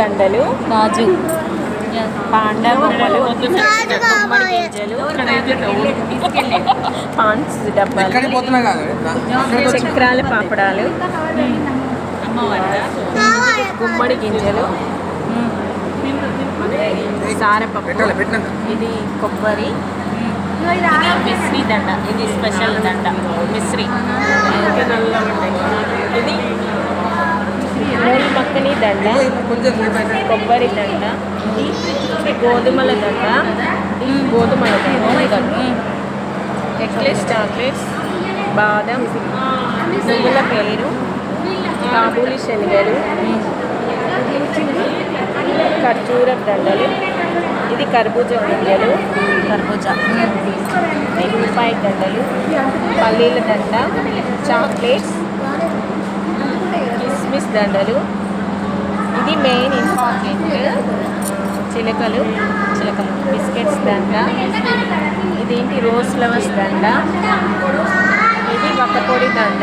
దండలు రాజు పాండా బొమ్మలు గుమ్మడి గింజలు పాన్స్ డబ్బాలు. చక్రాల పాపడాలు. గుమ్మడి గింజలు. సారపప్పు ఇది కొబ్బరి. ఇది మిశ్రీ దండ. ఇది స్పెషల్ దండ. మిశ్రీ. దండ కొబ్బరి దండ గోధుమల దండ గోధుమల దండ. నెక్లెస్ చాక్లెట్స్ బాదం నువ్వుల పేరు కాబూలి శనగలు ఖర్జూర దండలు. ఇది కర్బూజ గింజలు కర్బూజా. ఉల్లిపాయ దండలు. పల్లీల దండ. చాక్లెట్స్. కిస్మిస్ దండలు. ఇది మెయిన్ ఇంపార్టెంట్ చిలకలు చిలకలు బిస్కెట్స్ దండ. ఇదేంటి రోజ్ ఫ్లవర్స్ దండ? ఇది వక్కపొడి దండ.